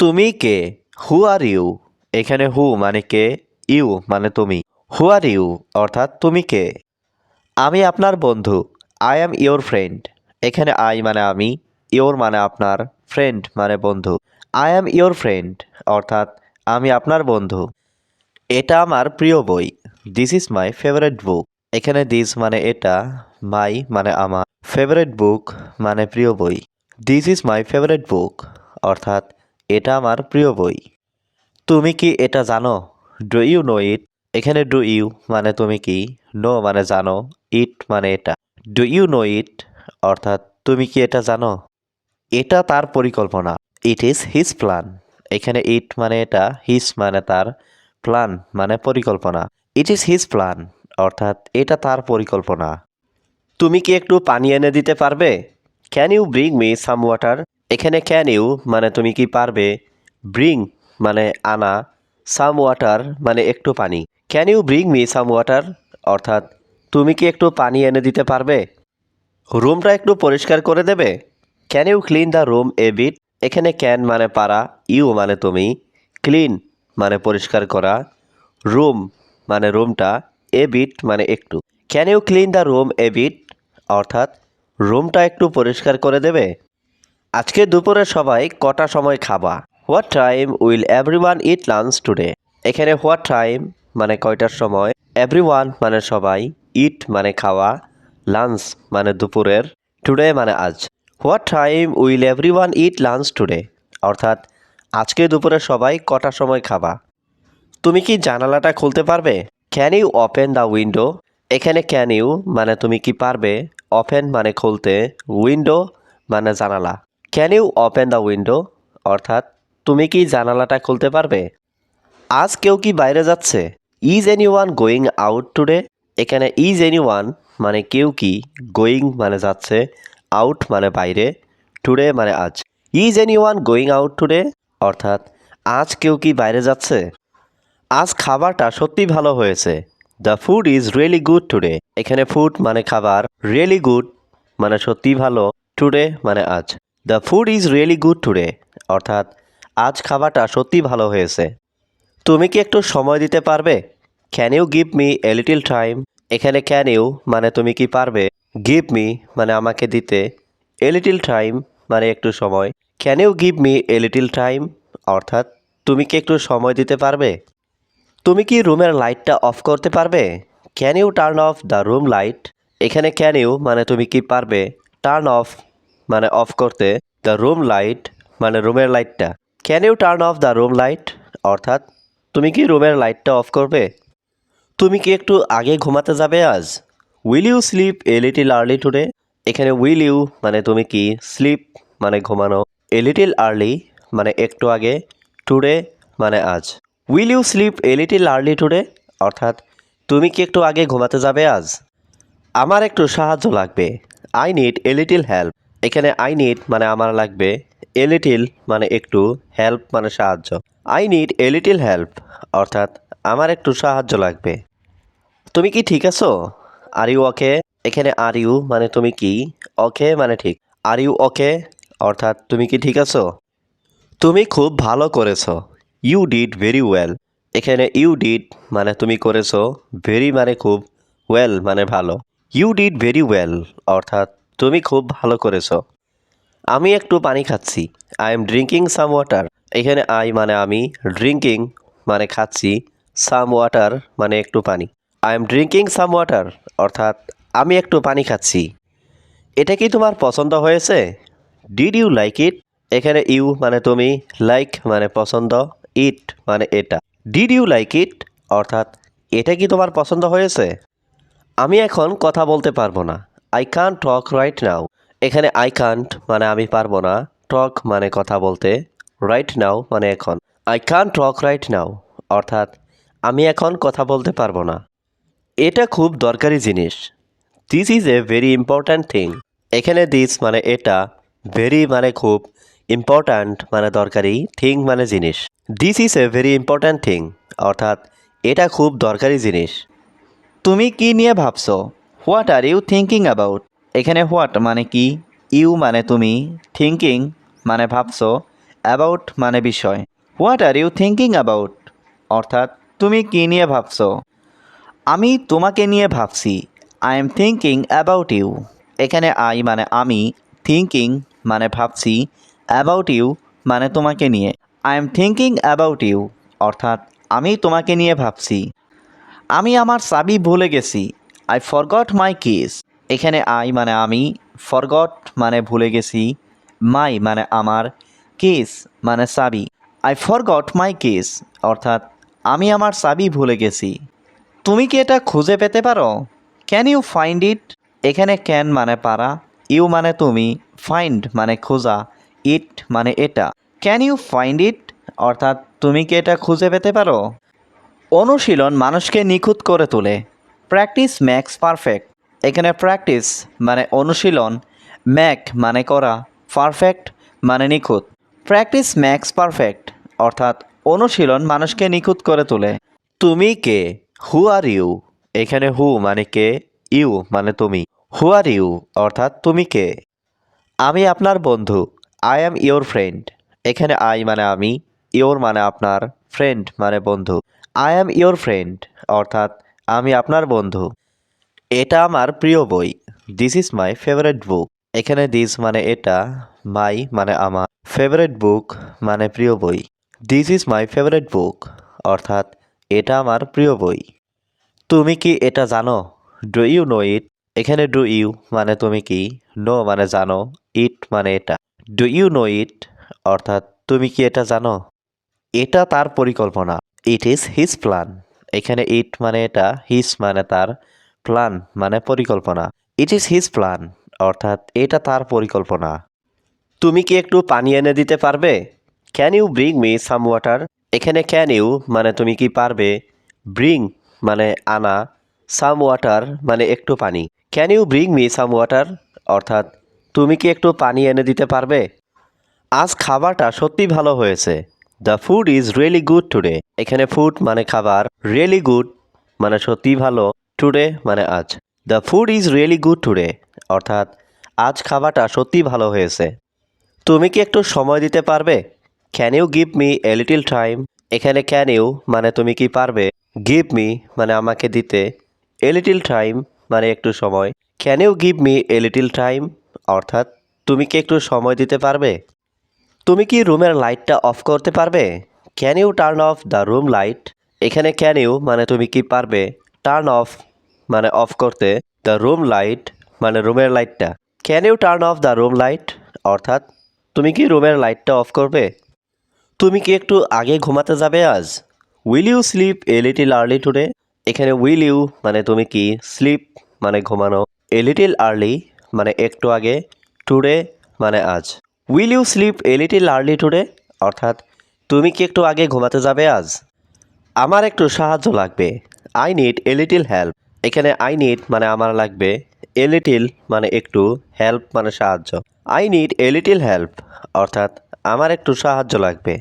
তুমি কে? হু are you এখানে হু মানে কে? ইউ মানে তুমি। হু আর ইউ অর্থাৎ তুমি কে? আমি আপনার বন্ধু। আই অ্যাম ইয়োর ফ্রেন্ড এখানে আই মানে আমি ইয়োর মানে আপনার ফ্রেন্ড মানে বন্ধু। আই অ্যাম ইয়োর ফ্রেন্ড অর্থাৎ আমি আপনার বন্ধু। এটা আমার প্রিয় বই। This is my favourite book এখানে দিস মানে এটা মাই মানে আমার। ফেভারেট বুক মানে প্রিয় বই। This is my favourite book অর্থাৎ এটা আমার প্রিয় বই। তুমি কি এটা জানো? ডু ইউ নো ইট এখানে ডু ইউ মানে তুমি কি? নো মানে জানো। ইট মানে এটা। ডু ইউ নো ইট অর্থাৎ তুমি কি এটা জানো? এটা তার পরিকল্পনা। ইট ইজ হিজ প্ল্যান এখানে ইট মানে এটা হিজ মানে তার প্ল্যান মানে পরিকল্পনা। ইট ইজ হিজ প্ল্যান অর্থাৎ এটা তার পরিকল্পনা। তুমি কি একটু পানি এনে দিতে পারবে? Can you bring me some water এখানে ক্যান ইউ মানে তুমি কি পারবে? ব্রিং মানে আনা সাম ওয়াটার মানে একটু পানি। Can you bring me some water অর্থাৎ তুমি কি একটু পানি এনে দিতে পারবে? রুমটা একটু পরিষ্কার করে দেবে? Can you clean the room a bit এখানে ক্যান মানে পারা ইউ মানে তুমি। ক্লিন মানে পরিষ্কার করা। রুম মানে রুমটা এ বিট মানে একটু। Can you clean the room a bit অর্থাৎ রুমটা একটু পরিষ্কার করে দেবে? আজকে দুপুরে সবাই কটা সময় খাবা? What time will everyone eat lunch today এখানে হোয়াট টাইম মানে কয়টার সময়? এভরিওয়ান মানে সবাই ইট মানে খাওয়া লাঞ্চ মানে দুপুরের টুডে মানে আজ। What time will everyone eat lunch today অর্থাৎ আজকে দুপুরে সবাই কটা সময় খাবা? তুমি কি জানালাটা খুলতে পারবে? Can you open the window এখানে ক্যান ইউ মানে তুমি কি পারবে? ওপেন মানে খুলতে উইন্ডো মানে জানালা। Can you open the window অর্থাৎ, তুমি কি জানালাটা খুলতে পারবে? আজ কেউ কি বাইরে যাচ্ছে? Is anyone going out today এখানে ইজ এনি ওয়ান মানে কেউ কি গোয়িং মানে যাচ্ছে আউট মানে বাইরে টুডে মানে আজ। Is any one going out today অর্থাৎ, আজ কেউ কি বাইরে যাচ্ছে? আজ খাবারটা সত্যি ভালো হয়েছে। The food is really good today এখানে ফুড মানে খাবার রিয়েলি গুড মানে সত্যি ভালো টুডে মানে আজ। The food is really good today অর্থাৎ, আজ খাবারটা সত্যি ভালো হয়েছে। তুমি কি একটু সময় দিতে পারবে? Can you give me a little time এখানে ক্যান ইউ মানে তুমি কি পারবে? গিভ মি মানে আমাকে দিতে। এ লিটিল টাইম মানে একটু সময়। Can you give me a little time অর্থাৎ, তুমি কি একটু সময় দিতে পারবে? তুমি কি রুমের লাইটটা অফ করতে পারবে? Can you turn off the room light এখানে ক্যান ইউ মানে তুমি কি পারবে? টার্ন অফ মানে অফ করতে দ্য রুম লাইট মানে রুমের লাইটটা can you turn off the room light অর্থাৎ, তুমি কি রুমের লাইটটা অফ করবে? তুমি কি একটু আগে ঘুমাতে যাবে আজ? Will you sleep a little early today এখানে উইল ইউ মানে তুমি কি স্লিপ মানে ঘুমানো এ লিটিল আর্লি মানে একটু আগে টুডে মানে আজ। Will you sleep a little early today অর্থাৎ, তুমি কি একটু আগে ঘুমাতে যাবে আজ? আমার একটু সাহায্য লাগবে। I need a little help এখানে আই নিড মানে আমার লাগবে এ লিটিল মানে একটু হেল্প মানে সাহায্য। I need a little help অর্থাৎ আমার একটু সাহায্য লাগবে। তুমি কি ঠিক আছো? আর ইউ ওকে এখানে আর ইউ মানে তুমি কি? ওকে মানে ঠিক। আর ইউ ওকে অর্থাৎ তুমি কি ঠিক আছো? তুমি খুব ভালো করেছ। ইউ ডিড ভেরি ওয়েল এখানে ইউ ডিড মানে তুমি করেছ ভেরি মানে খুব ওয়েল মানে ভালো। ইউ ডিড ভেরি ওয়েল অর্থাৎ তুমি খুব ভালো করেছ। আমি একটু পানি খাচ্ছি। I am drinking some water এখানে আই মানে আমি ড্রিঙ্কিং মানে খাচ্ছি। সাম ওয়াটার মানে একটু পানি। I am drinking some water অর্থাৎ আমি একটু পানি খাচ্ছি। এটা কি তোমার পছন্দ হয়েছে? ডিড ইউ লাইক ইট এখানে ইউ মানে তুমি লাইক মানে পছন্দ ইট মানে এটা। ডিড ইউ লাইক ইট অর্থাৎ এটা কি তোমার পছন্দ হয়েছে? আমি এখন কথা বলতে পারব না। আই কান টক রাইট নাও এখানে আই কান্ট মানে আমি পারব না। টক মানে কথা বলতে। রাইট নাও মানে এখন। আই কান টক রাইট নাও অর্থাৎ আমি এখন কথা বলতে পারব না। এটা খুব দরকারি জিনিস। This is a very important thing এখানে দিস মানে এটা। ভেরি মানে খুব ইম্পর্ট্যান্ট মানে দরকারি। থিং মানে জিনিস। This is a very important thing অর্থাৎ এটা খুব দরকারি জিনিস। তুমি কি নিয়ে ভাবছ? What are you thinking about এখানে হোয়াট মানে কি? ইউ মানে তুমি? থিঙ্কিং মানে ভাবছ? অ্যাবাউট মানে বিষয়? What are you thinking about অর্থাৎ তুমি কি নিয়ে ভাবছ? আমি তোমাকে নিয়ে ভাবছি। I am thinking about you এখানে আই মানে আমি থিঙ্কিং মানে ভাবছি। অ্যাবাউট ইউ মানে তোমাকে নিয়ে। I am thinking about you অর্থাৎ আমি তোমাকে নিয়ে ভাবছি। আমি আমার চাবি ভুলে গেছি। আই ফরগট মাই কিস এখানে আই মানে আমি ফরগট মানে ভুলে গেছি মাই মানে আমার কিস মানে চাবি। আই ফরগট মাই কিস অর্থাৎ আমি আমার চাবি ভুলে গেছি। তুমি কি এটা খুঁজে পেতে পারো? ক্যান ইউ ফাইন্ড ইট এখানে ক্যান মানে পারা ইউ মানে তুমি ফাইন্ড মানে খোঁজা ইট মানে এটা। ক্যান ইউ ফাইন্ড ইট অর্থাৎ তুমি কি এটা খুঁজে পেতে পারো? অনুশীলন মানুষকে নিখুঁত করে তোলে। প্র্যাকটিস ম্যাক্স পারফেক্ট এখানে প্র্যাকটিস মানে অনুশীলন ম্যাক মানে করা পারফেক্ট মানে নিখুঁত। প্র্যাকটিস ম্যাক্স পারফেক্ট অর্থাৎ অনুশীলন মানুষকে নিখুঁত করে তোলে। তুমি কে? হু আর ইউ এখানে হু মানে কে? ইউ মানে তুমি। হু আর ইউ অর্থাৎ তুমি কে? আমি আপনার বন্ধু। আই অ্যাম ইয়োর ফ্রেন্ড এখানে আই মানে আমি ইয়োর মানে আপনার ফ্রেন্ড মানে বন্ধু। আই অ্যাম ইয়োর ফ্রেন্ড অর্থাৎ আমি আপনার বন্ধু। এটা আমার প্রিয় বই। This is my favourite book এখানে দিস মানে এটা মাই মানে আমার। ফেভারেট বুক মানে প্রিয় বই। This is my favourite book অর্থাৎ, এটা আমার প্রিয় বই। তুমি কি এটা জানো? ডু ইউ নো ইট এখানে ডু ইউ মানে তুমি কি? নো মানে জানো। ইট মানে এটা। ডু ইউ নো ইট অর্থাৎ, তুমি কি এটা জানো? এটা তার পরিকল্পনা। ইট ইজ হিজ প্ল্যান এখানে ইট মানে এটা হিজ মানে তার প্ল্যান মানে পরিকল্পনা। ইট ইজ হিজ প্ল্যান অর্থাৎ এটা তার পরিকল্পনা। তুমি কি একটু পানি এনে দিতে পারবে? Can you bring me some water এখানে ক্যান ইউ মানে তুমি কি পারবে? ব্রিং মানে আনা সাম ওয়াটার মানে একটু পানি। Can you bring me some water অর্থাৎ তুমি কি একটু পানি এনে দিতে পারবে? আজ খাবারটা সত্যি ভালো হয়েছে। The food is really good today এখানে ফুড মানে খাবার রিয়েলি গুড মানে সত্যি ভালো টুডে মানে আজ। The food is really good today অর্থাৎ আজ খাবারটা সত্যি ভালো হয়েছে। তুমি কি একটু সময় দিতে পারবে? Can you give me a little time এখানে ক্যান ইউ মানে তুমি কি পারবে? গিভ মি মানে আমাকে দিতে। এ লিটিল টাইম মানে একটু সময়। Can you give me a little time অর্থাৎ তুমি কি একটু সময় দিতে পারবে? তুমি কি রুমের লাইটটা অফ করতে পারবে? Can you turn off the room light এখানে ক্যান ইউ মানে তুমি কি পারবে? টার্ন অফ মানে অফ করতে। দ্য রুম লাইট মানে রুমের লাইটটা। Can you turn off the room light অর্থাৎ, তুমি কি রুমের লাইটটা অফ করবে? তুমি কি একটু আগে ঘুমাতে যাবে আজ? Will you sleep a little early today এখানে উইল ইউ মানে তুমি কি স্লিপ মানে ঘুমানো। এ লিটিল আর্লি মানে একটু আগে টুডে মানে আজ। Will you sleep a little early today অর্থাৎ, তুমি কি একটু আগে ঘুমাতে যাবে আজ? আমার একটু সাহায্য লাগবে। I need a little help এখানে আই নিড মানে আমার লাগবে। এ লিটিল মানে একটু হেল্প মানে সাহায্য। I need a little help অর্থাৎ, আমার একটু সাহায্য লাগবে।